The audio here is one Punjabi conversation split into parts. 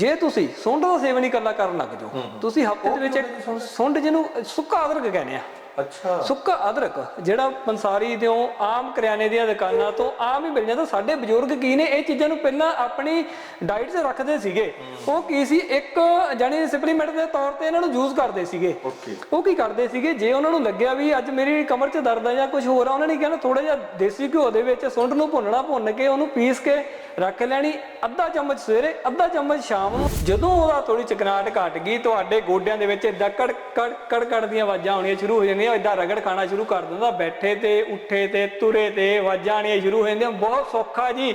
ਜੇ ਤੁਸੀਂ ਸੁੰਡ ਦਾ ਸੇਵਨ ਹੀ ਕੱਲਾ ਕਰਨ ਲੱਗ ਜਾਓ ਤੁਸੀਂ ਹਫ਼ਤੇ ਦੇ ਵਿੱਚ ਸੁੰਡ ਜਿਹਨੂੰ ਸੁੱਕਾ ਅਦਰਕ ਕਹਿੰਦੇ ਆ। ਅੱਛਾ। ਸੁੱਕਾ ਅਦਰਕ ਜਿਹੜਾ ਪੰਸਾਰੀ ਦਿਓ ਆਮ ਕਰਿਆਨੇ ਦੀਆਂ ਦੁਕਾਨਾਂ ਤੋਂ ਆਮ ਹੀ ਮਿਲ ਜਾਂਦਾ ਸਾਡੇ ਬਜ਼ੁਰਗ ਕੀ ਨੇ ਇਹ ਚੀਜ਼ਾਂ ਨੂੰ ਪਹਿਲਾਂ ਆਪਣੀ ਡਾਈਟ 'ਚ ਰੱਖਦੇ ਸੀਗੇ। ਉਹ ਕੀ ਸੀ ਇੱਕ ਜਾਨੀ ਸਪਲੀਮੈਂਟ ਦੇ ਤੌਰ ਤੇ ਇਹਨਾਂ ਨੂੰ ਯੂਜ਼ ਕਰਦੇ ਸੀਗੇ। ਓਕੇ। ਉਹ ਕੀ ਕਰਦੇ ਸੀਗੇ ਜੇ ਉਹਨਾਂ ਨੂੰ ਲੱਗਿਆ ਵੀ ਅੱਜ ਮੇਰੀ ਕਮਰ 'ਚ ਦਰਦ ਆ ਜਾਂ ਕੁਝ ਹੋਰ ਆ ਉਹਨਾਂ ਨੇ ਕਹਿਣਾ ਥੋੜਾ ਜਿਹਾ ਦੇਸੀ ਘਿਓ ਦੇ ਵਿੱਚ ਸੁੰਡ ਨੂੰ ਭੁੰਨਣਾ ਭੁੰਨ ਕੇ ਉਹਨੂੰ ਪੀਸ ਕੇ ਰੱਖ ਲੈਣੀ ਅੱਧਾ ਚਮਚ ਸਵੇਰੇ ਅੱਧਾ ਚਮਚ ਸ਼ਾਮ ਨੂੰ। ਜਦੋਂ ਉਹਦਾ ਥੋੜੀ ਚਕਨਾਟ ਘਟ ਗਈ ਤੁਹਾਡੇ ਗੋਡਿਆਂ ਦੇ ਵਿੱਚ ਏਦਾਂ ਕੜ ਕੜ ਕੜ ਕੜ ਦੀਆਂ ਆਵਾਜ਼ਾਂ ਆਉਣੀਆਂ ਸ਼ੁਰੂ ਹੋ ਜਾਂਦੀਆਂ। ਏਦਾਂ ਰਗੜ ਖਾਣਾ ਸ਼ੁਰੂ ਕਰ ਦਿੰਦਾ ਬੈਠੇ ਤੇ ਉੱਠੇ ਤੇ ਤੁਰੇ ਤੇ ਆਵਾਜ਼ਾਂ ਆਉਣੀਆਂ ਸ਼ੁਰੂ ਹੋ ਜਾਂਦੀਆਂ। ਬਹੁਤ ਸੌਖਾ ਜੀ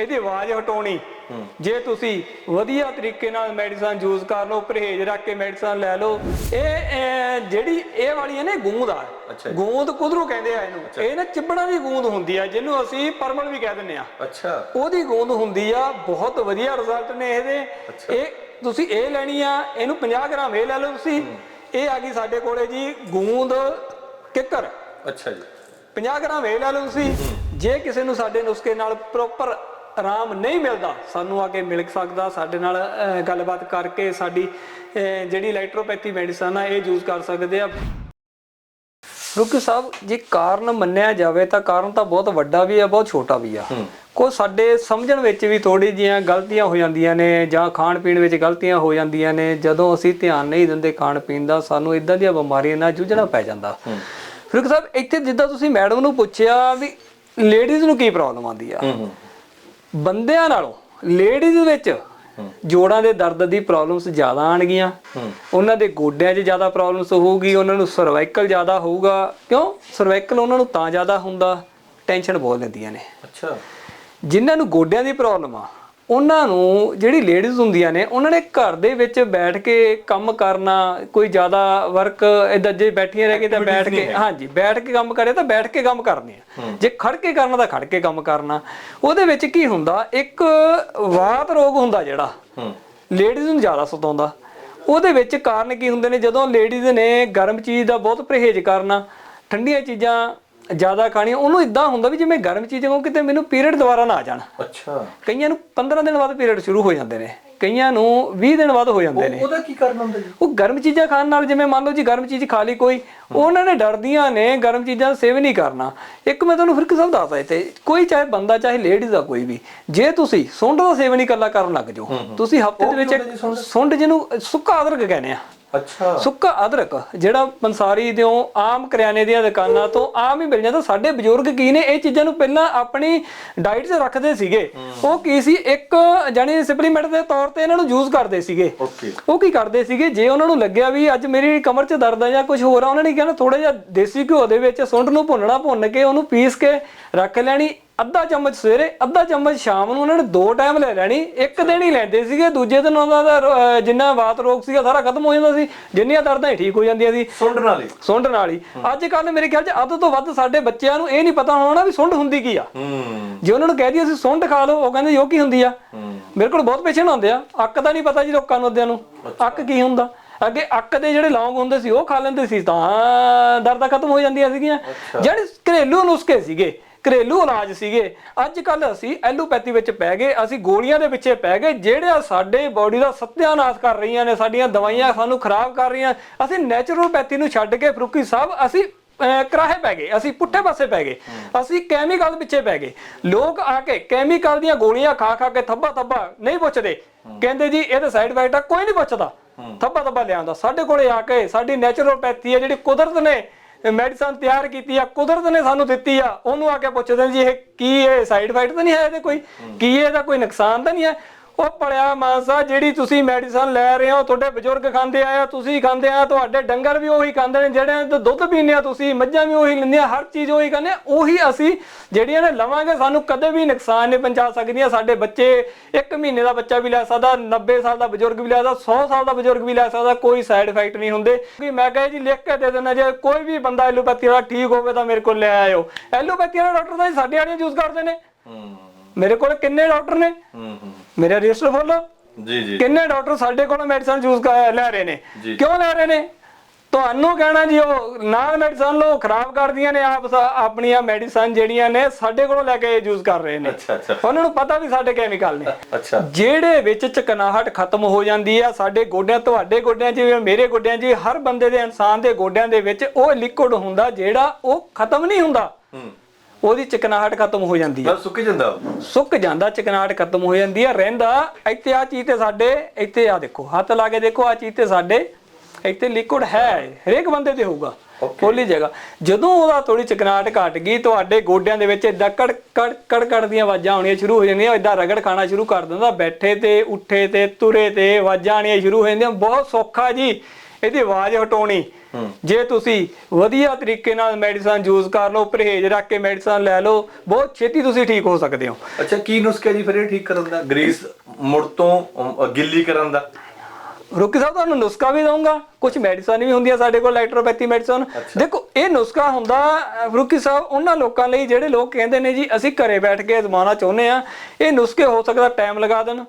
ਇਹਦੀ ਆਵਾਜ਼ ਹਟਾਉਣੀ। ਜੇ ਤੁਸੀਂ ਵਧੀਆ ਤਰੀਕੇ ਨਾਲ ਮੈਡੀਸਨ ਯੂਜ਼ ਕਰ ਲਓ ਪਰਹੇਜ਼ ਰੱਖ ਕੇ ਮੈਡੀਸਨ ਲੈ ਲਓ ਇਹ ਜਿਹੜੀ ਇਹ ਵਾਲੀ ਹੈ ਨਾ ਗੂੰਦ ਆ। ਗੂੰਦ ਕੁਦਰੂ ਕਹਿੰਦੇ ਆ ਇਹਨੂੰ। ਇਹ ਨਾ ਚਿਬੜਾਂ ਦੀ ਗੂੰਦ ਹੁੰਦੀ ਆ ਜਿਹਨੂੰ ਅਸੀਂ ਪਰਮਲ ਵੀ ਕਹਿ ਦਿੰਦੇ ਆ। ਅੱਛਾ। ਉਹਦੀ ਗੂੰਦ ਹੁੰਦੀ ਆ ਬਹੁਤ ਵਧੀਆ ਰਿਜ਼ਲਟ ਨੇ ਇਹਦੇ। ਇਹ ਤੁਸੀਂ ਇਹ ਲੈਣੀ ਆ ਇਹਨੂੰ 50 ਗ੍ਰਾਮ ਇਹ ਲੈ ਲਓ ਤੁਸੀਂ। ਇਹ ਆ ਗਈ ਸਾਡੇ ਕੋਲੇ ਜੀ ਗੂੰਦ ਕਿੱਕਰ। ਅੱਛਾ ਜੀ। 50 ਗ੍ਰਾਮ ਇਹ ਲੈ ਲਓ ਤੁਸੀਂ। ਜੇ ਕਿਸੇ ਨੂੰ ਸਾਡੇ ਨੁਸਖੇ ਨਾਲ ਪ੍ਰੋਪਰ ਆਰਾਮ ਨਹੀਂ ਮਿਲਦਾ ਸਾਨੂੰ ਆ ਕੇ ਮਿਲ ਸਕਦਾ। ਸਾਡੇ ਨਾਲ ਗੱਲਬਾਤ ਕਰਕੇ ਸਾਡੀ ਜਿਹੜੀ ਇਲੈਕਟ੍ਰੋਪੈਥੀ ਮੈਡੀਸਨ ਆ ਇਹ ਯੂਜ਼ ਕਰ ਸਕਦੇ ਆ। ਰੁਕੀ ਸਾਹਿਬ ਜੇ ਕਾਰਨ ਮੰਨਿਆ ਜਾਵੇ ਤਾਂ ਕਾਰਨ ਤਾਂ ਬਹੁਤ ਵੱਡਾ ਵੀ ਆ ਬਹੁਤ ਛੋਟਾ ਵੀ ਆ। ਕੋ ਸਾਡੇ ਸਮਝਣ ਵਿੱਚ ਵੀ ਥੋੜੀ ਜੀਆਂ ਗਲਤੀਆਂ ਹੋ ਜਾਂਦੀਆਂ ਨੇ ਜਾਂ ਖਾਣ ਪੀਣ ਵਿੱਚ ਗਲਤੀਆਂ ਹੋ ਜਾਂਦੀਆਂ ਨੇ ਜਦੋਂ ਅਸੀਂ ਧਿਆਨ ਨਹੀਂ ਦਿੰਦੇ ਖਾਣ ਪੀਣ ਦਾ ਸਾਨੂੰ ਇਦਾਂ ਦੀਆਂ ਬਿਮਾਰੀਆਂ ਨਾਲ ਜੂਝਣਾ ਪੈ ਜਾਂਦਾ। ਰੁਕੀ ਸਾਹਿਬ ਇੱਥੇ ਜਿੱਦਾਂ ਤੁਸੀਂ ਮੈਡਮ ਨੂੰ ਪੁੱਛਿਆ ਵੀ ਲੇਡੀਜ਼ ਨੂੰ ਕੀ ਪ੍ਰੋਬਲਮ ਆਉਂਦੀ ਆ? ਬੰਦਿਆਂ ਨਾਲੋਂ ਲੇਡੀਜ਼ ਵਿੱਚ ਜੋੜਾਂ ਦੇ ਦਰਦ ਦੀ ਪ੍ਰੋਬਲਮਸ ਜ਼ਿਆਦਾ ਆਣਗੀਆਂ ਉਹਨਾਂ ਦੇ ਗੋਡਿਆਂ 'ਚ ਜ਼ਿਆਦਾ ਪ੍ਰੋਬਲਮਸ ਹੋਊਗੀ ਉਹਨਾਂ ਨੂੰ ਸਰਵਾਈਕਲ ਜ਼ਿਆਦਾ ਹੋਊਗਾ। ਕਿਉਂ? ਸਰਵਾਈਕਲ ਉਹਨਾਂ ਨੂੰ ਤਾਂ ਜ਼ਿਆਦਾ ਹੁੰਦਾ ਟੈਨਸ਼ਨ ਬਹੁਤ ਲੈਂਦੀਆਂ ਨੇ। ਅੱਛਾ। ਜਿਨ੍ਹਾਂ ਨੂੰ ਗੋਡਿਆਂ ਦੀ ਪ੍ਰੋਬਲਮ ਆ ਉਹਨਾਂ ਨੂੰ ਜਿਹੜੀ ਲੇਡੀਜ਼ ਹੁੰਦੀਆਂ ਨੇ ਉਹਨਾਂ ਨੇ ਘਰ ਦੇ ਵਿੱਚ ਬੈਠ ਕੇ ਕੰਮ ਕਰਨਾ ਕੋਈ ਜ਼ਿਆਦਾ ਵਰਕ ਇਦਾਂ ਜੇ ਬੈਠੀਆਂ ਰਹਿ ਕੇ ਤਾਂ ਬੈਠ ਕੇ ਹਾਂਜੀ ਬੈਠ ਕੇ ਕੰਮ ਕਰੇ ਤਾਂ ਬੈਠ ਕੇ ਕੰਮ ਕਰਨੇ ਆ। ਜੇ ਖੜ ਕੇ ਕਰਨਾ ਤਾਂ ਖੜ ਕੇ ਕੰਮ ਕਰਨਾ। ਉਹਦੇ ਵਿੱਚ ਕੀ ਹੁੰਦਾ ਇੱਕ ਵਾਤ ਰੋਗ ਹੁੰਦਾ ਜਿਹੜਾ ਲੇਡੀਜ਼ ਨੂੰ ਜ਼ਿਆਦਾ ਸਤਾਉਂਦਾ। ਉਹਦੇ ਵਿੱਚ ਕਾਰਨ ਕੀ ਹੁੰਦੇ ਨੇ? ਜਦੋਂ ਲੇਡੀਜ਼ ਨੇ ਗਰਮ ਚੀਜ਼ ਦਾ ਬਹੁਤ ਪਰਹੇਜ਼ ਕਰਨਾ ਠੰਡੀਆਂ ਚੀਜ਼ਾਂ ਜ਼ਿਆਦਾ ਖਾਣੀਆਂ ਉਹਨੂੰ ਇਦਾਂ ਹੁੰਦਾ ਵੀ ਜਿਵੇਂ ਗਰਮ ਚੀਜ਼ ਖਾਉਂ ਕਿਤੇ ਮੈਨੂੰ ਪੀਰੀਅਡ ਦੁਬਾਰਾ ਨਾ ਆ ਜਾਣ। ਅੱਛਾ। ਕਈਆਂ ਨੂੰ 15 ਦਿਨ ਬਾਅਦ ਪੀਰੀਅਡ ਸ਼ੁਰੂ ਹੋ ਜਾਂਦੇ ਨੇ ਕਈਆਂ ਨੂੰ 20 ਦਿਨ ਬਾਅਦ ਹੋ ਜਾਂਦੇ ਨੇ। ਉਹਦਾ ਕੀ ਕਾਰਨ ਹੁੰਦਾ ਜੀ? ਉਹ ਗਰਮ ਚੀਜ਼ਾਂ ਖਾਣ ਨਾਲ ਜਿਵੇਂ ਮੰਨ ਲਓ ਜੀ ਗਰਮ ਚੀਜ਼ ਖਾ ਲਈ ਕੋਈ ਉਹਨਾਂ ਨੇ ਡਰਦੀਆਂ ਨੇ ਗਰਮ ਚੀਜ਼ਾਂ ਦਾ ਸੇਵਨ ਨਹੀਂ ਕਰਨਾ। ਇੱਕ ਮੈਂ ਤੁਹਾਨੂੰ ਫਿਰ ਕਿਸਮ ਦੱਸਦਾ ਇੱਥੇ ਕੋਈ ਚਾਹੇ ਬੰਦਾ ਚਾਹੇ ਲੇਡੀਜ਼ ਆ ਕੋਈ ਵੀ ਜੇ ਤੁਸੀਂ ਸੁੰਡ ਦਾ ਸੇਵਨ ਹੀ ਕੱਲਾ ਕਰਨ ਲੱਗ ਜਾਓ ਤੁਸੀਂ ਹਫ਼ਤੇ ਦੇ ਵਿੱਚ ਸੁੰਡ ਜਿਹਨੂੰ ਸੁੱਕਾ ਅਦਰਕ ਕਹਿੰਦੇ ਆ। ਅੱਛਾ। ਸੁੱਕਾ ਅਦਰਕ ਜਿਹੜਾ ਪੰਸਾਰੀ ਦਿਓ ਆਮ ਕਰਿਆਨੇ ਦੀਆਂ ਦੁਕਾਨਾਂ ਤੋਂ ਆਮ ਹੀ ਮਿਲ ਜਾਂਦਾ। ਸਾਡੇ ਬਜ਼ੁਰਗ ਕੀ ਨੇ ਇਹ ਚੀਜ਼ਾਂ ਨੂੰ ਪਹਿਲਾਂ ਆਪਣੀ ਡਾਈਟ 'ਚ ਰੱਖਦੇ ਸੀਗੇ। ਉਹ ਕੀ ਸੀ ਇੱਕ ਜਾਨੀ ਸਪਲੀਮੈਂਟ ਦੇ ਤੌਰ ਤੇ ਇਹਨਾਂ ਨੂੰ ਯੂਜ਼ ਕਰਦੇ ਸੀਗੇ। ਓਕੇ। ਉਹ ਕੀ ਕਰਦੇ ਸੀਗੇ ਜੇ ਉਹਨਾਂ ਨੂੰ ਲੱਗਿਆ ਵੀ ਅੱਜ ਮੇਰੀ ਕਮਰ 'ਚ ਦਰਦ ਆ ਜਾਂ ਕੁਝ ਹੋਰ ਆ ਉਹਨਾਂ ਨੇ ਕਹਿਣਾ ਥੋੜਾ ਜਿਹਾ ਦੇਸੀ ਘਿਓ ਦੇ ਵਿੱਚ ਸੁੰਡ ਨੂੰ ਭੁੰਨਣਾ ਭੁੰਨ ਕੇ ਉਹਨੂੰ ਪੀਸ ਕੇ ਰੱਖ ਲੈਣੀ। ਅੱਧਾ ਚਮਚ ਸਵੇਰੇ ਅੱਧਾ ਚਮਚ ਸ਼ਾਮ ਨੂੰ ਉਹਨਾਂ ਨੇ ਦੋ ਟਾਈਮ ਲੈ ਲੈਣੀ ਇੱਕ ਦਿਨ ਹੀ ਲੈਂਦੇ ਸੀਗੇ ਦੂਜੇ ਦਿਨ ਉਹਨਾਂ ਦਾ ਜਿੰਨਾ ਵਾਤ ਰੋਗ ਸੀਗਾ ਸਾਰਾ ਖਤਮ ਹੋ ਜਾਂਦਾ ਸੀ ਜਿੰਨੀਆਂ ਦਰਦਾਂ ਹੀ ਠੀਕ ਹੋ ਜਾਂਦੀਆਂ ਸੀ। ਸੁੰਡ ਨਾਲ ਹੀ। ਸੁੰਡ ਨਾਲ ਹੀ। ਅੱਜ ਕੱਲ ਮੇਰੇ ਖਿਆਲ 'ਚ ਅੱਧ ਤੋਂ ਵੱਧ ਸਾਡੇ ਬੱਚਿਆਂ ਨੂੰ ਇਹ ਨਹੀਂ ਪਤਾ ਹੋਣਾ ਵੀ ਸੁੰਡ ਹੁੰਦੀ ਕੀ ਆ। ਜੇ ਉਹਨਾਂ ਨੂੰ ਕਹਿ ਦਈਏ ਅਸੀਂ ਸੁੰਡ ਖਾ ਲਓ ਉਹ ਕਹਿੰਦੇ ਯੋ ਕੀ ਹੁੰਦੀ ਆ? ਮੇਰੇ ਕੋਲ ਬਹੁਤ ਪੇਸ਼ੈਂਟ ਆਉਂਦੇ ਆ ਅੱਕ ਦਾ ਨਹੀਂ ਪਤਾ ਜੀ ਲੋਕਾਂ ਨੂੰ ਅੱਧਿਆਂ ਨੂੰ। ਅੱਕ ਕੀ ਹੁੰਦਾ? ਅੱਗੇ ਅੱਕ ਦੇ ਜਿਹੜੇ ਲੌਂਗ ਹੁੰਦੇ ਸੀ ਉਹ ਖਾ ਲੈਂਦੇ ਸੀ ਤਾਂ ਦਰਦਾਂ ਖਤਮ ਹੋ ਜਾਂਦੀਆਂ ਸੀਗੀਆਂ। ਜਿਹੜੇ ਘਰੇਲੂ ਨੁਸਖੇ ਸੀਗੇ ਘਰੇਲੂ ਇਲਾਜ ਸੀਗੇ। ਅੱਜ ਕੱਲ ਅਸੀਂ ਐਲੋਪੈਥੀ ਵਿੱਚ ਪੈ ਗਏ ਅਸੀਂ ਗੋਲੀਆਂ ਦੇ ਪਿੱਛੇ ਪੈ ਗਏ ਜਿਹੜੇ ਸਾਡੇ ਬਾਡੀ ਦਾ ਸਤਿਆਨਾਸ਼ ਕਰ ਰਹੀਆਂ ਨੇ ਸਾਡੀਆਂ ਦਵਾਈਆਂ ਸਾਨੂੰ ਖਰਾਬ ਕਰ ਰਹੀਆਂ। ਅਸੀਂ ਨੈਚੁਰਲਪੈਥੀ ਨੂੰ ਛੱਡ ਕੇ ਫਰੂਕੀ ਸਾਹਿਬ ਅਸੀਂ ਕਰਾਹੇ ਪੈ ਗਏ ਅਸੀਂ ਪੁੱਠੇ ਪਾਸੇ ਪੈ ਗਏ। ਅਸੀਂ ਕੈਮੀਕਲ ਪਿੱਛੇ ਪੈ ਗਏ। ਲੋਕ ਆ ਕੇ ਕੈਮੀਕਲ ਦੀਆਂ ਗੋਲੀਆਂ ਖਾ ਖਾ ਕੇ ਥੱਬਾ ਥੱਬਾ ਨਹੀਂ ਪੁੱਛਦੇ। ਕਹਿੰਦੇ ਜੀ ਇਹਦੇ ਸਾਈਡ ਇਫੈਕਟ ਆ ਕੋਈ ਨਹੀਂ ਪੁੱਛਦਾ। ਥੱਬਾ ਥੱਬਾ ਲਿਆਉਂਦਾ। ਸਾਡੇ ਕੋਲੇ ਆ ਕੇ ਸਾਡੀ ਨੈਚੁਰਲਪੈਥੀ ਹੈ ਜਿਹੜੀ ਕੁਦਰਤ ਨੇ ਮੈਡੀਸਨ ਤਿਆਰ ਕੀਤੀ ਆ ਕੁਦਰਤ ਨੇ ਸਾਨੂੰ ਦਿੱਤੀ ਆ। ਉਹਨੂੰ ਆ ਕੇ ਪੁੱਛਦੇ ਨੇ ਜੀ ਇਹ ਕੀ ਇਹ ਸਾਈਡ ਇਫੈਕਟ ਤਾਂ ਨਹੀਂ ਹੈ ਇਹਦੇ ਕੋਈ? ਕੀ ਇਹਦਾ ਕੋਈ ਨੁਕਸਾਨ ਤਾਂ ਨਹੀਂ ਹੈ? ਉਹ ਪੜਿਆ ਮਾਨਸਾ ਜਿਹੜੀ ਤੁਸੀਂ ਮੈਡੀਸਨ ਲੈ ਰਹੇ ਹੋ ਤੁਹਾਡੇ ਬਜ਼ੁਰਗ ਖਾਂਦੇ ਆਏ ਆ ਤੁਸੀਂ ਖਾਂਦੇ ਆ ਤੁਹਾਡੇ ਡੰਗਰ ਵੀ ਉਹੀ ਖਾਂਦੇ ਨੇ ਜਿਹੜੇ ਤੋਂ ਦੁੱਧ ਪੀਂਦੇ ਆ ਤੁਸੀਂ ਮੱਝਾਂ ਵੀ ਉਹੀ ਲੈਂਦੀਆਂ ਹਰ ਚੀਜ਼ ਉਹੀ ਖਾਂਦੇ ਆ ਉਹੀ ਅਸੀਂ ਜਿਹੜੀਆਂ ਨੇ ਲਵਾਂਗੇ ਸਾਨੂੰ ਕਦੇ ਵੀ ਨੁਕਸਾਨ ਨਹੀਂ ਪਹੁੰਚਾ ਸਕਦੀਆਂ। ਸਾਡੇ ਬੱਚੇ ਇੱਕ ਮਹੀਨੇ ਦਾ ਬੱਚਾ ਵੀ ਲੈ ਸਕਦਾ 90 ਸਾਲ ਦਾ ਬਜ਼ੁਰਗ ਵੀ ਲੈ ਸਕਦਾ 100 ਸਾਲ ਦਾ ਬਜ਼ੁਰਗ ਵੀ ਲੈ ਸਕਦਾ ਕੋਈ ਸਾਈਡ ਇਫੈਕਟ ਨਹੀਂ ਹੁੰਦੇ। ਕਿ ਮੈਂ ਕਹੇ ਜੀ ਲਿਖ ਕੇ ਦੇ ਦੇਣਾ ਜੇ ਕੋਈ ਵੀ ਬੰਦਾ ਐਲੋਪੈਥੀ ਵਾਲਾ ਠੀਕ ਹੋਵੇ ਤਾਂ ਮੇਰੇ ਕੋਲ ਲੈ ਆਇਓ। ਐਲੋਪੈਥੀ ਵਾਲਾ ਡਾਕਟਰ ਤਾਂ ਸਾਡੇ ਵਾਲੀਆਂ ਯੂਜ਼ ਕਰਦੇ ਨੇ। ਮੇਰੇ ਕੋਲ ਕਿੰਨੇ ਡਾਕਟਰ ਨੇ? ਹੂੰ ਹੂੰ। ਮੇਰਾ ਰਜਿਸਟਰ ਬੋਲੋ ਜੀ ਜੀ। ਕਿੰਨੇ ਡਾਕਟਰ ਸਾਡੇ ਕੋਲ ਮੈਡੀਸਨ ਯੂਜ਼ ਲੈ ਰਹੇ ਨੇ। ਕਿਉਂ ਲੈ ਰਹੇ ਨੇ? ਤੁਹਾਨੂੰ ਕਹਿਣਾ ਜੀ ਉਹ ਨਾ ਮੈਡੀਸਨ ਲੋ ਖਰਾਬ ਕਰਦੀਆਂ ਨੇ ਆਪ ਆਪਣੀਆਂ ਮੈਡੀਸਨ ਜਿਹੜੀਆਂ ਨੇ ਸਾਡੇ ਕੋਲੋਂ ਲੈ ਕੇ ਯੂਜ਼ ਕਰ ਰਹੇ ਨੇ। ਅੱਛਾ ਅੱਛਾ। ਉਹਨਾਂ ਨੂੰ ਪਤਾ ਵੀ ਸਾਡੇ ਕੈਮੀਕਲ ਨੇ। ਅੱਛਾ। ਜਿਹੜੇ ਵਿੱਚ ਚਕਨਾਹਟ ਖਤਮ ਹੋ ਜਾਂਦੀ ਆ ਸਾਡੇ ਗੋਡਿਆਂ ਤੁਹਾਡੇ ਗੋਡਿਆਂ 'ਚ ਮੇਰੇ ਗੋਡਿਆਂ 'ਚ ਹਰ ਬੰਦੇ ਦੇ ਇਨਸਾਨ ਦੇ ਗੋਡਿਆਂ ਦੇ ਵਿੱਚ ਉਹ ਲਿਕੁਇਡ ਹੁੰਦਾ ਜਿਹੜਾ ਉਹ ਖਤਮ ਨਹੀਂ ਹੁੰਦਾ। ਹੂੰ। ਉਹਦੀ ਚਕਨਾਹਟ ਖਤਮ ਹੋ ਜਾਂਦੀ ਬਸ ਸੁੱਕ ਜਾਂਦਾ ਉਹ। ਸੁੱਕ ਜਾਂਦਾ ਚਕਨਾਹਟ ਖਤਮ ਹੋ ਜਾਂਦੀ ਆ। ਰਹਿੰਦਾ ਇੱਥੇ ਆ ਚੀਜ਼ ਤੇ ਸਾਡੇ ਇੱਥੇ ਆ ਦੇਖੋ ਹੱਥ ਲਾ ਕੇ ਦੇਖੋ ਆ ਚੀਜ਼ ਤੇ ਸਾਡੇ ਇੱਥੇ ਲਿਕੁਇਡ ਹੈ ਹਰੇਕ ਬੰਦੇ ਤੇ ਹੋਊਗਾ ਖੋਲੀ ਜਗ੍ਹਾ ਜਦੋਂ ਉਹਦਾ ਥੋੜੀ ਚਕਨਾਹਟ ਘਟ ਗਈ ਤੁਹਾਡੇ ਗੋਡਿਆਂ ਦੇ ਵਿੱਚ ਇਦਾਂ ਕੜ ਕੜ ਕੜ ਕੜ ਦੀਆਂ ਆਵਾਜ਼ਾਂ ਆਉਣੀਆਂ ਸ਼ੁਰੂ ਹੋ ਜਾਂਦੀਆਂ ਇਦਾਂ ਰਗੜ ਖਾਣਾ ਸ਼ੁਰੂ ਕਰ ਦਿੰਦਾ। ਬੈਠੇ ਤੇ ਉੱਠੇ ਤੇ ਤੁਰੇ ਤੇ ਆਵਾਜ਼ਾਂ ਆਉਣੀਆਂ ਸ਼ੁਰੂ ਹੋ ਜਾਂਦੀਆਂ। ਬਹੁਤ ਸੌਖਾ ਜੀ। ਇਹਦੀ ਆਵਾਜ਼ ਹਟਾਉਣੀ। ਜੇ ਤੁਸੀਂ ਵਧੀਆ ਤਰੀਕੇ ਨਾਲ ਮੈਡੀਸਨ ਯੂਜ਼ ਕਰ ਲਓ ਪਰਹੇਜ਼ ਰੱਖ ਕੇ ਮੈਡੀਸਨ ਲੈ ਲਓ ਬਹੁਤ ਛੇਤੀ ਤੁਸੀਂ ਠੀਕ ਹੋ ਸਕਦੇ ਹੋ। ਅੱਛਾ ਕੀ ਨੁਸਖਾ ਜੀ ਫਿਰ ਇਹ ਠੀਕ ਕਰਨ ਦਾ? ਗਰੀਸ ਮੁੜ ਤੋਂ ਅਮ, ਗਿੱਲੀ ਕਰਨ ਦਾ? ਰੁਕੀ ਸਾਹਿਬ ਤੁਹਾਨੂੰ ਨੁਸਖਾ ਵੀ ਦਊਂਗਾ। ਕੁਝ ਮੈਡੀਸਨ ਵੀ ਹੁੰਦੀਆਂ ਸਾਡੇ ਕੋਲ ਇਲੈਕਟ੍ਰੋਪੈਥੀ ਮੈਡੀਸਨ ਦੇਖੋ ਇਹ ਨੁਸਖਾ ਹੁੰਦਾ ਅਹ, ਰੁਕੀ ਸਾਹਿਬ ਉਹਨਾਂ ਲੋਕਾਂ ਲਈ ਜਿਹੜੇ ਲੋਕ ਕਹਿੰਦੇ ਨੇ ਜੀ ਅਸੀਂ ਘਰੇ ਬੈਠ ਕੇ ਅਜ਼ਮਾਉਣਾ ਚਾਹੁੰਦੇ ਆ ਇਹ ਨੁਸਖੇ ਹੋ ਸਕਦਾ ਟਾਈਮ ਲਗਾ ਦੇਣ।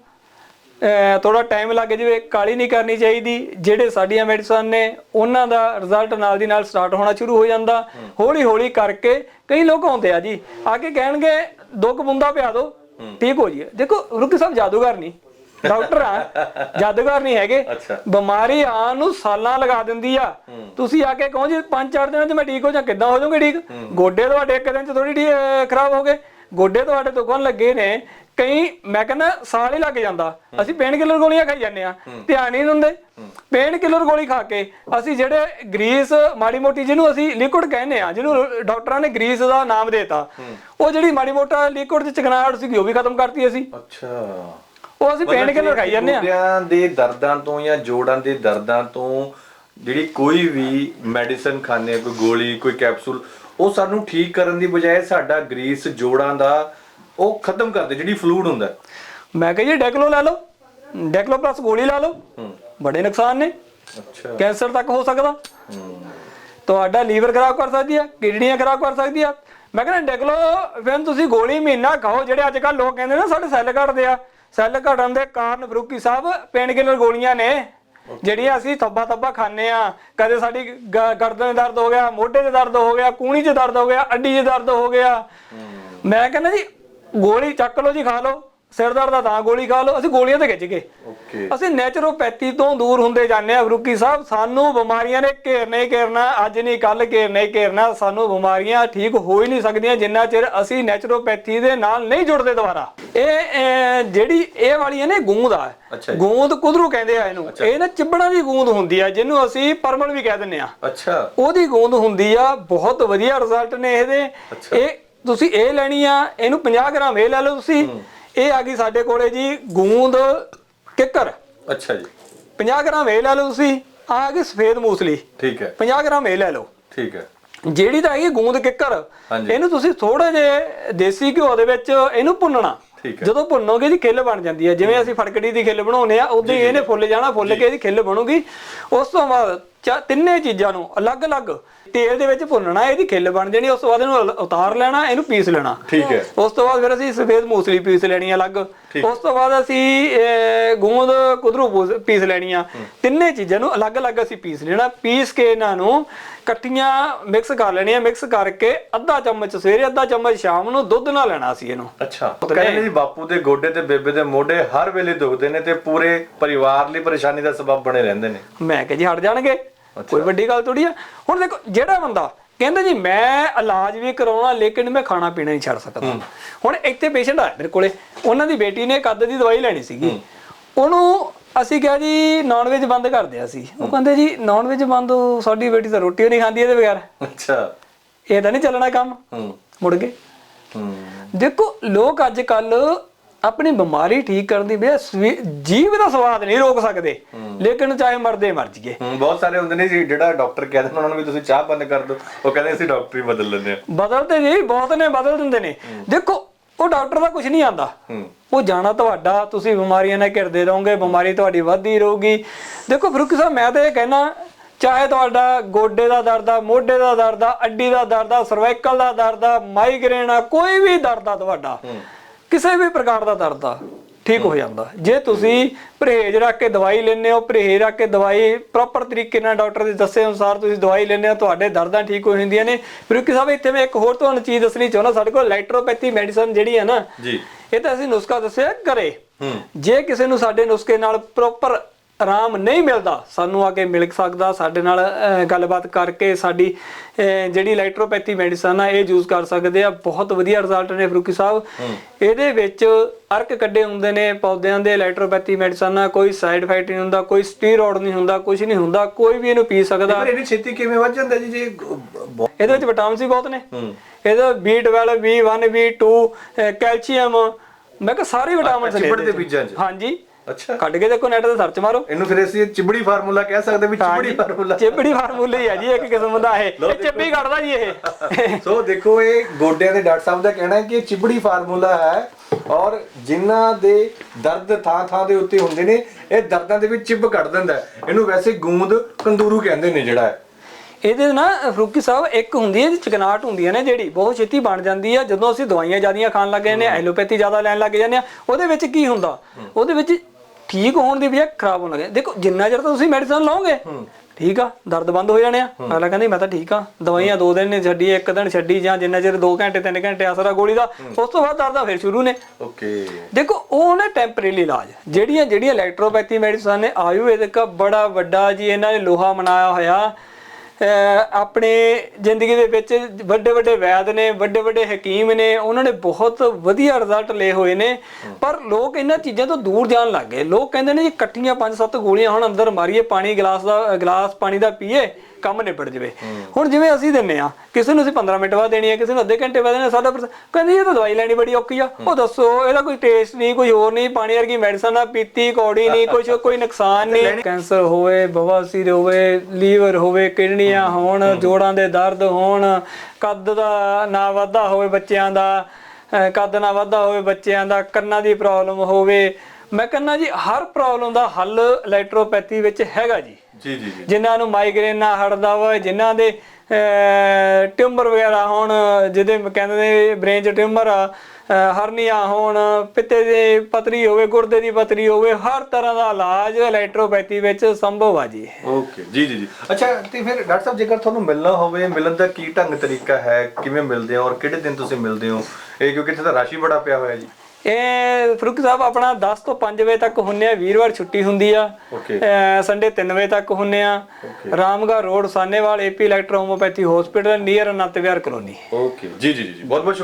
ਥੋੜਾ ਟਾਈਮ ਲੱਗ ਜਾਵੇ ਕਾਲੀ ਨਹੀਂ ਕਰਨੀ ਚਾਹੀਦੀ। ਜਿਹੜੇ ਸਾਡੀਆਂ ਮੈਡੀਸਨ ਨੇ ਉਹਨਾਂ ਦਾ ਰਿਜ਼ਲਟ ਨਾਲ ਦੀ ਨਾਲ ਸਟਾਰਟ ਹੋਣਾ ਸ਼ੁਰੂ ਹੋ ਜਾਂਦਾ। ਹੌਲੀ ਹੌਲੀ ਕਰਕੇ ਕਈ ਲੋਕ ਆਉਂਦੇ ਆ ਜੀ। ਆ ਕੇ ਕਹਿਣਗੇ ਦੋ ਕੁ ਬੁੰਦਾ ਪਿਆ ਦਿਓ ਠੀਕ ਹੋ ਜੀ ਦੇਖੋ ਰੁਕੀ ਸਾਹਿਬ ਜਾਦੂਗਰ ਨਹੀਂ। ਡਾਕਟਰ ਆ ਜਾਦੂਗਰ ਨਹੀਂ ਹੈਗੇ। ਬਿਮਾਰੀ ਆਉਣ ਨੂੰ ਸਾਲਾਂ ਲਗਾ ਦਿੰਦੀ ਆ। ਤੁਸੀਂ ਆ ਕੇ ਕਹੋ ਜੀ ਪੰਜ ਚਾਰ ਦਿਨਾਂ 'ਚ ਮੈਂ ਠੀਕ ਹੋ ਜਾ ਕਿੱਦਾਂ ਹੋ ਜਾਓਗੇ ਠੀਕ? ਗੋਡੇ ਤੁਹਾਡੇ ਇੱਕ ਦਿਨ 'ਚ ਥੋੜੀ ਖਰਾਬ ਹੋ ਗਏ। ਗੋਡੇ ਤੁਹਾਡੇ ਦੁਖਣ ਲੱਗੇ ਨੇ। ਕਈ ਮੈਂ ਕਹਿੰਦਾ ਸਾਲ ਹੀ ਲੱਗ ਜਾਂਦਾ। ਅਸੀਂ ਪੇਨ ਕਿਲਰ ਗੋਲੀਆਂ ਖਾਈ ਜਾਂਦੇ ਆ ਧਿਆਨ ਹੀ ਨਹੀਂ ਦਿੰਦੇ। ਪੇਨ ਕਿਲਰ ਗੋਲੀ ਖਾ ਕੇ ਅਸੀਂ ਜਿਹੜੇ ਗਰੀਸ ਮਾੜੀ ਮੋਟੀ ਜਿਹਨੂੰ ਅਸੀਂ ਲਿਕੁਇਡ ਕਹਿੰਦੇ ਆ ਜਿਹਨੂੰ ਡਾਕਟਰਾਂ ਨੇ ਗਰੀਸ ਦਾ ਨਾਮ ਦੇਤਾ ਉਹ ਜਿਹੜੀ ਮਾੜੀ ਮੋਟਾ ਲਿਕੁਇਡ ਚ ਚਕਨਾਹਟ ਸੀਗੀ ਉਹ ਵੀ ਖਤਮ ਕਰਤੀ ਅਸੀਂ। ਅੱਛਾ। ਉਹ ਅਸੀਂ ਪੇਨ ਕਿਲਰ ਖਾਈ ਜਾਂਦੇ ਆ ਗੋਡਿਆਂ ਦੇ ਦਰਦਾਂ ਤੋਂ ਜਾਂ ਜੋੜਾਂ ਦੇ ਦਰਦਾਂ ਤੋਂ ਜਿਹੜੀ ਕੋਈ ਵੀ ਮੈਡੀਸਨ ਖਾਣੇ ਕੋਈ ਗੋਲੀ ਕੋਈ ਕੈਪਸੂਲ ਉਹ ਸਾਨੂੰ ਠੀਕ ਕਰਨ ਦੀ ਬਜਾਏ ਸਾਡਾ ਗਰੀਸ ਜੋੜਾਂ ਦਾ ਉਹ ਖਤਮ ਕਰਦੇ ਜਿਹੜੀ ਫਲੂਇਡ ਹੁੰਦਾ। ਮੈਂ ਕਹਾਂ ਜੀ ਡੈਕਲੋ ਲੈ ਲਓ। ਡੈਕਲੋ ਪਲੱਸ ਗੋਲੀ ਲਾ ਲਓ। ਬੜੇ ਨੁਕਸਾਨ ਨੇ। ਅੱਛਾ। ਕੈਂਸਰ ਤੱਕ ਹੋ ਸਕਦਾ। ਹੂੰ। ਤੁਹਾਡਾ ਲੀਵਰ ਖਰਾਬ ਕਰ ਸਕਦੀ ਆ ਕਿਡਨੀਆਂ ਖਰਾਬ ਕਰ ਸਕਦੀ ਆ। ਮੈਂ ਕਹਿੰਦਾ ਡੈਕਲੋ ਫਿਰ ਤੁਸੀਂ ਗੋਲੀ ਮਹੀਨਾ ਖਾਓ ਜਿਹੜੇ ਅੱਜ ਕੱਲ ਲੋਕ ਕਹਿੰਦੇ ਨੇ ਸਾਡੇ ਸੈੱਲ ਘਟਦੇ ਆ। ਸੈੱਲ ਘਟਣ ਦੇ ਕਾਰਨ ਫਰੂਕੀ ਸਾਹਿਬ ਪੇਨ ਕਿਲਰ ਗੋਲੀਆਂ ਨੇ ਜਿਹੜੀਆਂ ਅਸੀਂ ਥੱਬਾ ਥੱਬਾ ਖਾਂਦੇ ਆ। ਕਦੇ ਸਾਡੀ ਗਰਦਨ 'ਚ ਦਰਦ ਹੋ ਗਿਆ ਮੋਢੇ 'ਚ ਦਰਦ ਹੋ ਗਿਆ ਕੂਣੀ 'ਚ ਦਰਦ ਹੋ ਗਿਆ ਅੱਡੀ 'ਚ ਦਰਦ ਹੋ ਗਿਆ। ਮੈਂ ਕਹਿੰਦਾ ਜੀ ਗੋਲੀ ਚੱਕ ਲਓ ਜੀ ਖਾ ਲਓ। ਸਿਰ ਦਰਦ ਦਾ ਤਾਂ ਗੋਲੀ ਖਾ ਲਓ। ਅਸੀਂ ਗੋਲੀਆਂ ਤੇ ਖਿੱਚ ਗਏ। ਓਕੇ ਅਸੀਂ ਨੈਚੁਰੋਪੈਥੀ ਤੋਂ ਦੂਰ ਹੁੰਦੇ ਜਾਂਦੇ ਆ ਫਰੂਕੀ ਸਾਹਿਬ। ਸਾਨੂੰ ਬਿਮਾਰੀਆਂ ਨੇ ਘੇਰਨੇ ਹੀ ਘੇਰਨਾ ਅੱਜ ਨਹੀਂ ਕੱਲ ਘੇਰਨੇ ਹੀ ਘੇਰਨਾ। ਸਾਨੂੰ ਬਿਮਾਰੀਆਂ ਠੀਕ ਹੋ ਹੀ ਨਹੀਂ ਸਕਦੀਆਂ ਜਿੰਨਾ ਚਿਰ ਅਸੀਂ ਨੈਚੁਰੋਪੈਥੀ ਦੇ ਨਾਲ ਨਹੀਂ ਜੁੜਦੇ ਦੁਬਾਰਾ। ਇਹ ਜਿਹੜੀ ਇਹ ਵਾਲੀ ਹੈ ਨੇ ਗੂੰਦ ਆ। ਗੂੰਦ ਕੁਦਰੂ ਕਹਿੰਦੇ ਆ ਇਹਨੂੰ। ਇਹ ਨਾ ਚਿਬੜਾਂ ਦੀ ਗੂੰਦ ਹੁੰਦੀ ਆ ਜਿਹਨੂੰ ਅਸੀਂ ਪਰਮਲ ਵੀ ਕਹਿ ਦਿੰਦੇ ਆ ਅੱਛਾ। ਉਹਦੀ ਗੂੰਦ ਹੁੰਦੀ ਆ ਬਹੁਤ ਵਧੀਆ ਰਿਜ਼ਲਟ ਨੇ ਇਹਦੇ। ਇਹ ਤੁਸੀਂ ਇਹ ਲੈਣੀ ਆ ਇਹਨੂੰ 50 ਗ੍ਰਾਮ ਇਹ ਲੈ ਲਓ ਤੁਸੀਂ। ਇਹ ਆ ਗਈ ਸਾਡੇ ਕੋਲੇ ਜੀ ਗੂੰਦ ਕਿੱਕਰ। ਅੱਛਾ ਜੀ। 50 ਗ੍ਰਾਮ ਇਹ ਲੈ ਲਓ ਤੁਸੀਂ ਆਹ ਆ ਗਈ ਸਫੇਦ ਮੂਸਲੀ। ਠੀਕ ਹੈ। 50 ਗ੍ਰਾਮ ਇਹ ਲੈ ਲਓ। ਠੀਕ ਹੈ। ਜਿਹੜੀ ਤਾਂ ਹੈਗੀ ਗੂੰਦ ਕਿੱਕਰ। ਇਹਨੂੰ ਤੁਸੀਂ ਥੋੜੇ ਜਿਹੇ ਦੇਸੀ ਘਿਓ ਦੇ ਵਿੱਚ ਇਹਨੂੰ ਭੁੰਨਣਾ। ਜਦੋਂ ਭੁੰਨੋਗੇ ਦੀ ਖਿੱਲ ਬਣ ਜਾਂਦੀ ਹੈ। ਜਿਵੇਂ ਅਸੀਂ ਫੜਕੜੀ ਦੀ ਖਿੱਲ ਬਣਾਉਂਦੇ ਆ ਉਦੋਂ ਹੀ ਇਹਨੇ ਫੁੱਲ ਜਾਣਾ ਫੁੱਲ ਕੇ ਇਹਦੀ ਖਿੱਲ ਬਣੂਗੀ। ਉਸ ਤੋਂ ਬਾਅਦ ਚਾ- ਤਿੰਨੇ ਚੀਜ਼ਾਂ ਨੂੰ ਅਲੱਗ-ਅਲੱਗ ਤੇਲ ਦੇ ਵਿੱਚ ਭੁੰਨਣਾ ਇਹਦੀ ਖਿੱਲ ਬਣ ਜਾਣੀ ਉਸ ਤੋਂ ਬਾਅਦ ਇਹਨੂੰ ਉਤਾਰ ਲੈਣਾ ਇਹਨੂੰ ਪੀਸ ਲੈਣਾ। ਠੀਕ ਹੈ। ਉਸ ਤੋਂ ਬਾਅਦ ਫਿਰ ਅਸੀਂ ਸਫੇਦ ਮੂਸਲੀ ਪੀਸ ਲੈਣੀ ਅਲੱਗ। ਉਸ ਤੋਂ ਬਾਅਦ ਅਸੀਂ ਗੂੰਦ ਕੁਦਰੂ ਪੂਸ- ਲੈਣੀ ਆ। ਤਿੰਨੇ ਚੀਜ਼ਾਂ ਨੂੰ ਅਲੱਗ-ਅਲੱਗ ਅਸੀਂ ਪੀਸ ਲੈਣਾ। ਪੀਸ ਕੇ ਇਹਨਾਂ ਨੂੰ ਇਕੱਠੀਆਂ ਮਿਕਸ ਕਰ ਲੈਣੀਆਂ। ਮਿਕਸ ਕਰਕੇ ਅੱਧਾ ਚਮਚ ਸਵੇਰੇ ਅੱਧਾ ਚਮਚ ਸ਼ਾਮ ਨੂੰ ਦੁੱਧ ਨਾਲ ਲੈਣਾ ਸੀ ਇਹਨੂੰ। ਅੱਛਾ। ਕਹਿੰਦੇ ਜੀ ਬਾਪੂ ਦੇ ਗੋਡੇ ਤੇ ਬੇਬੇ ਦੇ ਮੋਢੇ ਹਰ ਵੇਲੇ ਦੁਖਦੇ ਨੇ ਤੇ ਪੂਰੇ ਪਰਿਵਾਰ ਲਈ ਪਰੇਸ਼ਾਨੀ ਦਾ ਸਬਬ ਬਣੇ ਰਹਿੰਦੇ ਨੇ। ਮੈਂ ਕਿਹਾ ਜੀ ਹਟ ਜਾਣਗੇ। ਕੋਈ ਵੱਡੀ ਗੱਲ ਥੋੜੀ ਆ। ਹੁਣ ਦੇਖੋ ਜਿਹੜਾ ਬੰਦਾ ਕਹਿੰਦਾ ਜੀ ਮੈਂ ਇਲਾਜ ਵੀ ਕਰਾਉਣਾ ਲੇਕਿਨ ਮੈਂ ਖਾਣਾ ਪੀਣਾ ਨਹੀਂ ਛੱਡ ਸਕਦਾ। ਹੁਣ ਇੱਥੇ ਪੇਸ਼ੈਂਟ ਆਇਆ ਮੇਰੇ ਕੋਲੇ। ਉਹਨਾਂ ਦੀ ਬੇਟੀ ਨੇ ਕੱਦ ਦੀ ਦਵਾਈ ਲੈਣੀ ਸੀਗੀ। ਉਹਨੂੰ ਅਸੀਂ ਕਿਹਾ ਜੀ ਨਾਨ ਵੇਜ ਬੰਦ ਕਰ ਦਿਆ ਸੀ। ਉਹ ਕਹਿੰਦੇ ਜੀ ਨਾਨ ਵੇਜ ਬੰਦ ਸਾਡੀ ਬੇਟੀ ਤਾਂ ਰੋਟੀ ਨਹੀਂ ਖਾਂਦੀ ਇਹਦੇ ਬਗੈਰ। ਅੱਛਾ। ਇਹ ਤਾਂ ਨਹੀਂ ਚੱਲਣਾ ਕੰਮ। ਹੂੰ। ਮੁੜ ਗਏ ਹੂੰ। ਦੇਖੋ ਲੋਕ ਅੱਜ ਕੱਲ ਆਪਣੀ ਬਿਮਾਰੀ ਠੀਕ ਕਰਨ ਦੀ ਸਵੀ- ਜੀਭ ਦਾ ਸਵਾਦ ਨਹੀਂ ਰੋਕ ਸਕਦੇ। ਲੇਕਿਨ ਚਾਹੇ ਮਰਦੇ ਮਰ ਜੀਏ ਬਹੁਤ ਸਾਰੇ ਹੁੰਦੇ ਨੇ ਜੀ ਜਿਹੜਾ ਡਾਕਟਰ ਕਹਿ ਦਿੰਦਾ ਉਹਨਾਂ ਨੂੰ ਵੀ ਤੁਸੀਂ ਚਾਹ ਬੰਦ ਕਰ ਦਿਓ ਉਹ ਕਹਿੰਦੇ ਅਸੀਂ ਡਾਕਟਰ ਹੀ ਬਦਲ ਲੈਂਦੇ ਆ ਬਦਲਦੇ ਜੀ ਬਹੁਤ ਨੇ ਬਦਲ ਦਿੰਦੇ ਨੇ। ਦੇਖੋ ਉਹ ਡਾਕਟਰ ਦਾ ਕੁਝ ਨਹੀਂ ਆਂਦਾ। ਉਹ ਜਾਣਾ ਤੁਹਾਡਾ ਤੁਸੀਂ ਬਿਮਾਰੀਆਂ ਨਾਲ ਘਿਰਦੇ ਰਹੋਗੇ ਬਿਮਾਰੀ ਤੁਹਾਡੀ ਵੱਧਦੀ ਰਹੂਗੀ। ਦੇਖੋ ਫਰੂਕ ਸਾਹਿਬ ਮੈਂ ਤਾਂ ਇਹ ਕਹਿਣਾ ਚਾਹੇ ਤੁਹਾਡਾ ਗੋਡੇ ਦਾ ਦਰਦ ਆ ਮੋਢੇ ਦਾ ਦਰਦ ਆ ਅੱਡੀ ਦਾ ਦਰਦ ਆ ਸਰਵਾਈਕਲ ਦਾ ਦਰਦ ਆ ਮਾਈਗ੍ਰੇਨ ਆ ਕੋਈ ਵੀ ਦਰਦ ਆ ਤੁਹਾਡਾ। ਕਿਸੇ ਵੀ ਪ੍ਰਕਾਰ ਦਾ ਦਰਦ ਆ ਠੀਕ ਹੋ ਜਾਂਦਾ। ਜੇ ਤੁਸੀਂ ਪਰਹੇਜ਼ ਰੱਖ ਕੇ ਦਵਾਈ ਲੈਂਦੇ ਹੋ ਪਰਹੇਜ਼ ਰੱਖ ਕੇ ਦਵਾਈ ਪ੍ਰੋਪਰ ਤਰੀਕੇ ਨਾਲ ਡਾਕਟਰ ਦੇ ਦੱਸੇ ਅਨੁਸਾਰ ਤੁਸੀਂ ਦਵਾਈ ਲੈਂਦੇ ਹੋ ਤੁਹਾਡੇ ਦਰਦਾਂ ਠੀਕ ਹੋ ਜਾਂਦੀਆਂ ਨੇ। ਫਿਰ ਕਿ ਸਾਹਿਬ ਇੱਥੇ ਮੈਂ ਇੱਕ ਹੋਰ ਤੁਹਾਨੂੰ ਚੀਜ਼ ਦੱਸਣੀ ਚਾਹੁੰਦਾ ਸਾਡੇ ਕੋਲ ਇਲੈਕਟ੍ਰੋਪੈਥੀ ਮੈਡੀਸਨ ਜਿਹੜੀ ਹੈ ਨਾ ਜੀ। ਇਹ ਤਾਂ ਅਸੀਂ ਨੁਸਖਾ ਦੱਸਿਆ ਕਰੇ। ਜੇ ਕਿਸੇ ਨੂੰ ਸਾਡੇ ਨੁਸਖੇ ਨਾਲ ਪ੍ਰੋਪਰ ਆਰਾਮ ਨਹੀਂ ਮਿਲਦਾ ਸਾਨੂੰ ਆ ਕੇ ਮਿਲ ਸਕਦਾ ਸਾਡੇ ਨਾਲ ਗੱਲਬਾਤ ਕਰਕੇ ਸਾਡੀ ਜਿਹੜੀ ਇਲੈਕਟ੍ਰੋਪੈਥੀ ਮੈਡੀਸਨ ਆ ਇਹ ਯੂਜ਼ ਕਰ ਸਕਦੇ ਆ। ਬਹੁਤ ਵਧੀਆ ਰਿਜ਼ਲਟ ਨੇ ਫਰੂਕੀ ਸਾਹਿਬ। ਇਹਦੇ ਵਿੱਚ ਅਰਕ ਕੱਢੇ ਹੁੰਦੇ ਨੇ ਪੌਦਿਆਂ ਦੇ ਇਲੈਕਟ੍ਰੋਪੈਥੀ ਮੈਡੀਸਨ ਆ ਕੋਈ ਸਾਈਡ ਇਫੈਕਟ ਨਹੀਂ ਹੁੰਦਾ ਕੋਈ ਸਟੀਰੋਇਡ ਨਹੀਂ ਹੁੰਦਾ ਕੁਝ ਨਹੀਂ ਹੁੰਦਾ ਕੋਈ ਵੀ ਇਹਨੂੰ ਪੀ ਸਕਦਾ। ਪਰ ਇਹਨੀ ਛੇਤੀ ਕਿਵੇਂ ਵੱਧ ਜਾਂਦਾ ਜੀ? ਜੇ ਇਹਦੇ ਵਿੱਚ ਵਿਟਾਮਿਨ ਸੀ ਬਹੁਤ ਨੇ। ਇਹਦਾ B12 B1 B2 ਅਹ, ਕੈਲਸ਼ੀਅਮ ਮੈਂ ਕਿਹਾ ਸਾਰੇ ਵਿਟਾਮਿਨਸ ਨੇ ਚਿਬੜ ਦੇ ਇਹਦੇ 'ਚ। ਬੀਜਾਂ 'ਚ? ਹਾਂਜੀ। ਅੱਛਾ। ਕੱਢ ਕੇ ਦੇਖੋ ਨੈਟ ਤੇ ਸਰਚ ਮਾਰੋ। ਇਹਨੂੰ ਫਿਰ ਅਸੀਂ ਚਿਬੜੀ ਫਾਰਮੂਲਾ ਕਹਿ ਸਕਦੇ ਵੀ ਚਿਬੜੀ ਫਾਰਮੂਲਾ। ਚਿਬੜੀ ਫਾਰਮੂਲਾ ਹੀ ਆ ਜੀ ਇੱਕ ਕਿਸਮ ਦਾ ਇਹ। ਇਹ ਚਿਬੜੀ ਕੱਢਦਾ ਜੀ ਇਹ। ਸੋ ਦੇਖੋ ਇਹ ਗੋਡਿਆਂ ਦੇ ਡਾਕਟਰ ਸਾਹਿਬ ਦਾ ਕਹਿਣਾ ਹੈ ਕਿ ਇਹ ਚਿਬੜੀ ਫਾਰਮੂਲਾ ਹੈ ਔਰ ਜਿਨ੍ਹਾਂ ਦੇ ਦਰਦ ਥਾਂ ਥਾਂ ਦੇ ਉੱਤੇ ਹੁੰਦੇ ਨੇ ਇਹ ਦਰਦਾਂ ਦੇ ਵਿੱਚ ਚਿਬ ਕੱਢ ਦਿੰਦਾ ਹੈ। ਇਹਨੂੰ ਵੈਸੇ ਗੂੰਦ ਕੰਦੂਰੂ ਕਹਿੰਦੇ ਨੇ ਜਿਹੜਾ ਹੈ। ਇਹਦੇ ਨਾ ਫਰੂਕੀ ਸਾਹਿਬ ਇੱਕ ਹੁੰਦੀ ਹੈ ਚਿਕਨਾਟ ਹੁੰਦੀ ਹੈ ਨਾ ਜਿਹੜੀ ਬਹੁਤ ਛੇਤੀ ਬਣ ਜਾਂਦੀ ਆ। ਜਦੋਂ ਅਸੀਂ ਦਵਾਈਆਂ ਜ਼ਿਆਦੀਆਂ ਖਾਣ ਲੱਗ ਜਾਂਦੇ ਆ ਐਲੋਪੈਥੀ ਜ਼ਿਆਦਾ ਲੈਣ ਲੱਗ ਜਾਂਦੇ ਆ ਉਹਦੇ ਵਿੱਚ ਕੀ ਹੁੰਦਾ? ਉਹਦੇ ਵਿੱਚ ਠੀਕ ਹੋਣ ਦੀ ਬਜਾਏ ਖਰਾਬ ਹੋਣ ਲੱਗੇ ਦੇਖੋ ਜਿੰਨਾ ਚਿਰ ਤੁਸੀਂ ਮੈਡੀਸਨ ਲਓਗੇ ਠੀਕ ਆ ਦਰਦ ਬੰਦ ਹੋ ਜਾਣੇ ਆ। ਅਗਲਾ ਕਹਿੰਦੀ ਮੈਂ ਤਾਂ ਠੀਕ ਆ। ਦਵਾਈਆਂ ਦੋ ਦਿਨ ਨੇ ਛੱਡੀ ਇੱਕ ਦਿਨ ਛੱਡੀ ਜਾਂ ਜਿੰਨਾ ਚਿਰ 2 ਘੰਟੇ 3 ਘੰਟੇ ਅਸਰ ਗੋਲੀ ਦਾ ਉਸ ਤੋਂ ਬਾਅਦ ਦਰਦਾਂ ਫਿਰ ਸ਼ੁਰੂ ਨੇ। ਓਕੇ। ਦੇਖੋ ਉਹ ਨਾ ਟੈਂਪਰੇਰੀ ਇਲਾਜ ਜਿਹੜੀਆਂ ਜਿਹੜੀਆਂ ਇਲੈਕਟ੍ਰੋਪੈਥੀ ਮੈਡੀਸਨ ਨੇ ਆਯੁਰਵੈਦਿਕ ਬੜਾ ਵੱਡਾ ਜੀ ਇਹਨਾਂ ਨੇ ਲੋਹਾ ਮਨਾਇਆ ਹੋਇਆ। ਆਪਣੇ ਜ਼ਿੰਦਗੀ ਦੇ ਵਿੱਚ ਵੱਡੇ ਵੱਡੇ ਵੈਦ ਨੇ, ਵੱਡੇ ਵੱਡੇ ਹਕੀਮ ਨੇ, ਉਹਨਾਂ ਨੇ ਬਹੁਤ ਵਧੀਆ ਰਿਜ਼ਲਟ ਲਏ ਹੋਏ ਨੇ। ਪਰ ਲੋਕ ਇਹਨਾਂ ਚੀਜ਼ਾਂ ਤੋਂ ਦੂਰ ਜਾਣ ਲੱਗ ਗਏ। ਲੋਕ ਕਹਿੰਦੇ ਨੇ ਜੀ ਇਕੱਠੀਆਂ 5-7 ਗੋਲੀਆਂ ਹੁਣ ਅੰਦਰ ਮਾਰੀਏ, ਪਾਣੀ ਗਲਾਸ ਦਾ ਗਲਾਸ ਪਾਣੀ ਦਾ ਪੀਏ। ਕੰਮ ਨਿਬੜ ਜਵੇ। ਹੁਣ ਜਿਵੇਂ ਅਸੀਂ ਦਿੰਨੇ ਆ ਕਿਸੇ ਨੂੰ ਅਸੀਂ 15 ਮਿੰਟ ਬਾਅਦ ਦੇਣੀ ਆ ਕਿਸੇ ਨੂੰ ਅੱਧੇ ਘੰਟੇ ਬਾਅਦ ਦੇਣੀ ਸਾਡਾ ਕਹਿੰਦੇ ਇਹ ਤਾਂ ਦਵਾਈ ਲੈਣੀ ਬੜੀ ਔਖੀ ਆ। ਉਹ ਦੱਸੋ ਇਹਦਾ ਕੋਈ ਟੇਸਟ ਨਹੀਂ ਕੋਈ ਹੋਰ ਨਹੀਂ ਪਾਣੀ ਵਰਗੀ ਮੈਡੀਸਨ ਆ ਪੀਤੀ ਕੌੜੀ ਨਹੀਂ ਕੁਝ ਕੋਈ ਨੁਕਸਾਨ ਨਹੀਂ। ਕੈਂਸਰ ਹੋਵੇ ਬਵਾਸੀਰ ਹੋਵੇ ਲੀਵਰ ਹੋਵੇ ਕਿਡਨੀਆਂ ਹੋਣ ਜੋੜਾਂ ਦੇ ਦਰਦ ਹੋਣ ਕੱਦ ਦਾ ਨਾ ਵਾਧਾ ਹੋਵੇ ਬੱਚਿਆਂ ਦਾ ਕੱਦ ਨਾ ਵਾਧਾ ਹੋਵੇ ਬੱਚਿਆਂ ਦਾ ਕੰਨਾਂ ਦੀ ਪ੍ਰੋਬਲਮ ਹੋਵੇ। ਮੈਂ ਕਹਿੰਦਾ ਜੀ ਹਰ ਪ੍ਰੋਬਲਮ ਦਾ ਹੱਲ ਇਲੈਕਟ੍ਰੋਪੈਥੀ ਵਿੱਚ ਹੈਗਾ ਜੀ। ਜੀ ਜੀ ਜੀ। ਜਿਨ੍ਹਾਂ ਨੂੰ ਮਾਈਗ੍ਰੇਨ ਨਾ ਹਟਦਾ ਹੋਵੇ ਜਿਨ੍ਹਾਂ ਦੇ ਟਿਊਮਰ ਵਗੈਰਾ ਹੋਣ ਜਿਹਦੇ ਕਹਿੰਦੇ ਨੇ ਬ੍ਰੇਨ 'ਚ ਟਿਊਮਰ ਆ ਹਰਨੀਆਂ ਹੋਣ ਪਿੱਤੇ ਦੀ ਪਤਰੀ ਹੋਵੇ ਗੁਰਦੇ ਦੀ ਪਤਰੀ ਹੋਵੇ ਹਰ ਤਰ੍ਹਾਂ ਦਾ ਇਲਾਜ ਇਲੈਕਟ੍ਰੋਪੈਥੀ ਵਿੱਚ ਸੰਭਵ ਆ ਜੀ। ਓਕੇ ਜੀ ਜੀ ਜੀ। ਅੱਛਾ ਤੇ ਫਿਰ ਡਾਕਟਰ ਸਾਹਿਬ ਜੇਕਰ ਤੁਹਾਨੂੰ ਮਿਲਣਾ ਹੋਵੇ ਮਿਲਣ ਦਾ ਕੀ ਢੰਗ ਤਰੀਕਾ ਹੈ? ਕਿਵੇਂ ਮਿਲਦੇ ਹੋ ਔਰ ਕਿਹੜੇ ਦਿਨ ਤੁਸੀਂ ਮਿਲਦੇ ਹੋ? ਇਹ ਕਿਉਂਕਿ ਇੱਥੇ ਤਾਂ ਰਾਸ਼ੀ ਬੜਾ ਪਿਆ ਹੋਇਆ ਜੀ। ਇਹ ਫਰੂਕ ਸਾਹਿਬ ਆਪਣਾ 10 ਤੋਂ 5 ਵਜੇ ਤੱਕ ਹੁੰਨੇ ਆ ਵੀਰਵਾਰ ਛੁੱਟੀ ਹੁੰਦੀ ਆ। ਸੰਡੇ 3 ਵਜੇ ਤੱਕ ਹੁੰਨੇ ਆ। Ramgarh road Sahnewal AP electro homoeopathy hospital near Anant Vihar colony okay ਜੀ ਜੀ ਜੀ ਬਹੁਤ ਬਹੁਤ